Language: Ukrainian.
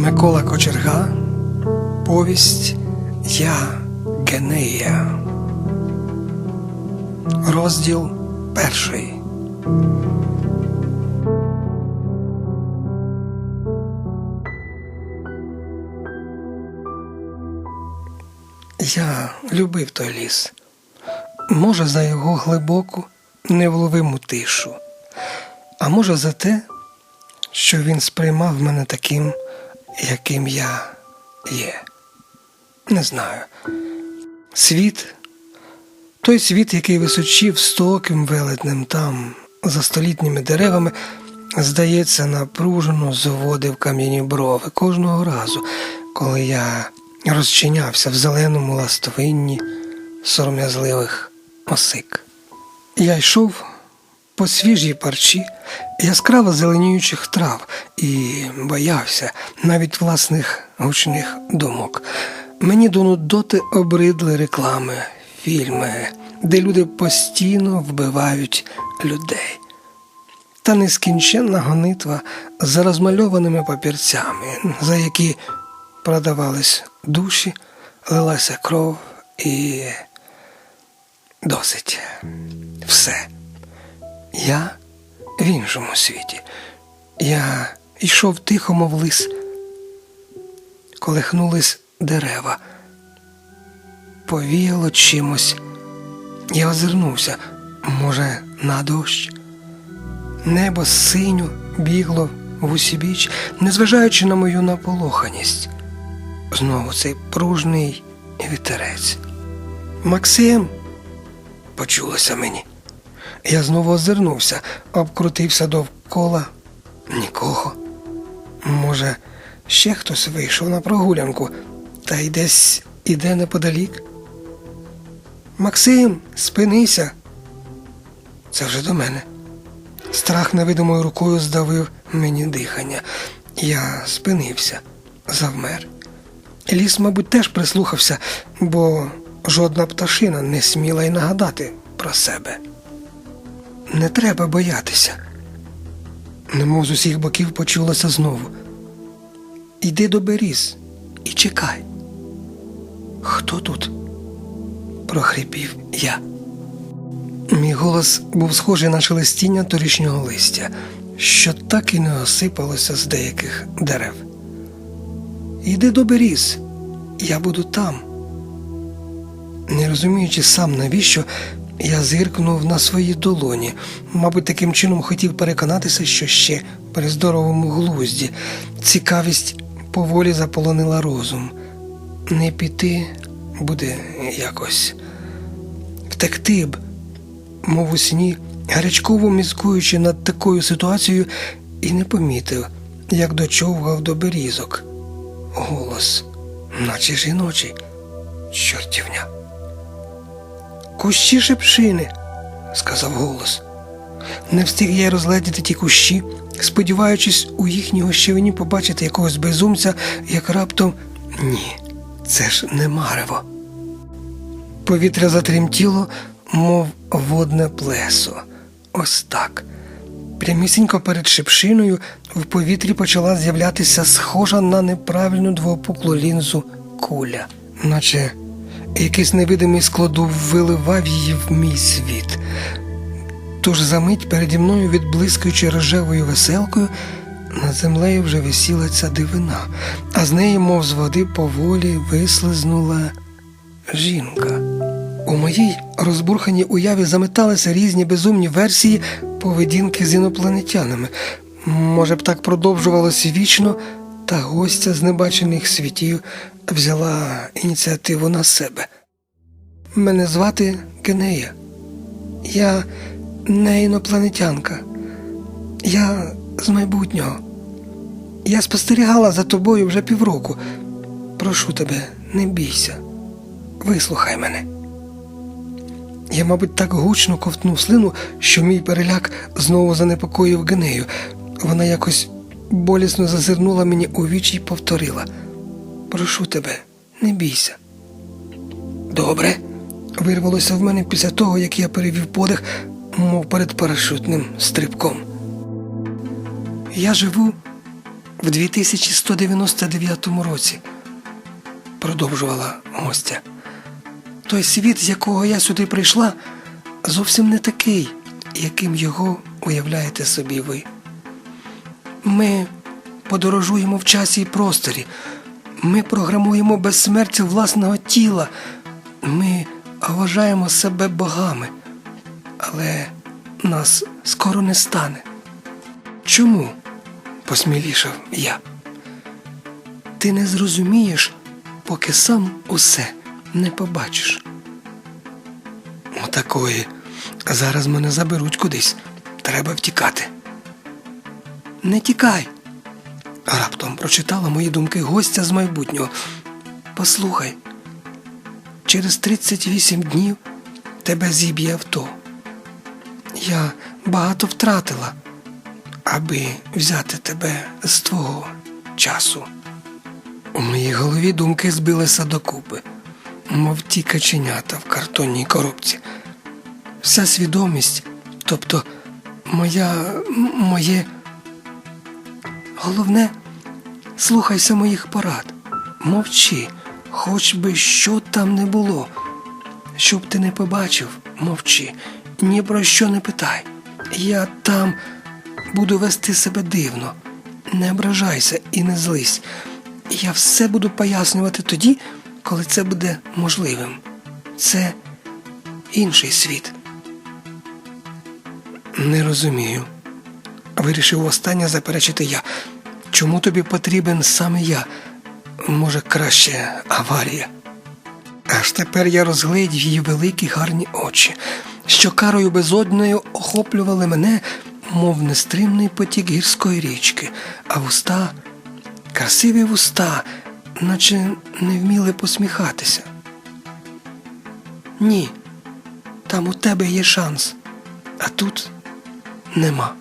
Микола Кочерга, повість Я Генея. Розділ перший. Я любив той ліс. Може, за його глибоку, невловиму тишу, а може за те, що він сприймав мене таким, яким я є. Не знаю. Світ, той світ, який височив стоким велетнем там, за столітніми деревами, здається, напружено зводив кам'яні брови кожного разу, коли я розчинявся в зеленому ластовинні сором'язливих осик. Я йшов по свіжій парчі яскраво зеленіючих трав і боявся навіть власних гучних думок. Мені до нудоти обридли реклами, фільми, де люди постійно вбивають людей. Та нескінченна гонитва за розмальованими папірцями, за які продавались душі, лилася кров і досить все. Я в іншому світі. Я йшов тихо, мов лис. Колихнулись дерева. Повіяло чимось. Я озирнувся, може, на дощ. Небо синьо бігло в усібіч, незважаючи на мою наполоханість. Знову цей пружний вітерець. Максим, почулося мені. Я знову озирнувся, обкрутився довкола. Нікого. Може, ще хтось вийшов на прогулянку та й десь іде неподалік. Максим, спинися. Це вже до мене. Страх невидимою рукою здавив мені дихання. Я спинився, завмер. Ліс, мабуть, теж прислухався, бо жодна пташина не сміла й нагадати про себе. Не треба боятися. Немов з усіх боків почулося знову. Іди до беріз і чекай. Хто тут? прохрипів я. Мій голос був схожий на шелестіння торішнього листя, що так і не осипалося з деяких дерев. Іди до беріз, я буду там. Не розуміючи сам, навіщо, я зиркнув на свої долоні, мабуть, таким чином хотів переконатися, що ще при здоровому глузді цікавість поволі заполонила розум. Не піти буде якось втекти б, мов у сні, гарячково мізкуючи над такою ситуацією, і не помітив, як дочовгав до берізок. Голос, наче жіночий, чортівня. Кущі шепшини, сказав голос. Не встиг я розгледіти ті кущі, сподіваючись у їхній гощевині побачити якогось безумця, як раптом ні, це ж не марево. Повітря затремтіло, мов водне плесо. Ось так. Прямісінько перед шипшиною в повітрі почала з'являтися схожа на неправильну двопуклу лінзу куля, наче якийсь невидимий складу виливав її в мій світ. Тож за мить переді мною, відблискуючи рожевою веселкою, над землею вже висіла ця дивина, а з неї, мов з води, поволі вислизнула жінка. У моїй розбурханій уяві заметалися різні безумні версії поведінки з інопланетянами. Може б так продовжувалося вічно, та гостя з небачених світів взяла ініціативу на себе. Мене звати Генея. Я не інопланетянка. Я з майбутнього. Я спостерігала за тобою вже півроку. Прошу тебе, не бійся, вислухай мене. Я, мабуть, так гучно ковтнув слину, що мій переляк знову занепокоїв Генею. Вона якось болісно зазирнула мені у вічі й повторила Прошу тебе, не бійся. Добре, вирвалося в мене після того, як я перевів подих, мов перед парашутним стрибком. Я живу в 2199 році, продовжувала гостя. Той світ, з якого я сюди прийшла, зовсім не такий, яким його уявляєте собі ви. Ми подорожуємо в часі і просторі. Ми програмуємо безсмертя власного тіла. Ми вважаємо себе богами, але нас скоро не стане. Чому? посмілішав я. Ти не зрозумієш, поки сам усе не побачиш. Отакої. Зараз мене заберуть кудись. Треба втікати. Не тікай. Раптом прочитала мої думки гостя з майбутнього. Послухай, через 38 днів тебе зіб'є авто. Я багато втратила, аби взяти тебе з твого часу. У моїй голові думки збилися докупи, мов ті каченята в картонній коробці. Вся свідомість, тобто моя моє. Головне, слухайся моїх порад. Мовчи, хоч би що там не було. Щоб ти не побачив, мовчи, ні про що не питай. Я там буду вести себе дивно. Не ображайся і не злись. Я все буду пояснювати тоді, коли це буде можливим. Це інший світ. Не розумію. Вирішив востаннє заперечити я. Чому тобі потрібен саме я? Може, краще аварія. Аж тепер я розгледів її великі гарні очі, що карою безодною охоплювали мене, мов нестримний потік гірської річки, а вуста, красиві вуста, наче не вміли посміхатися. Ні, там у тебе є шанс, а тут нема.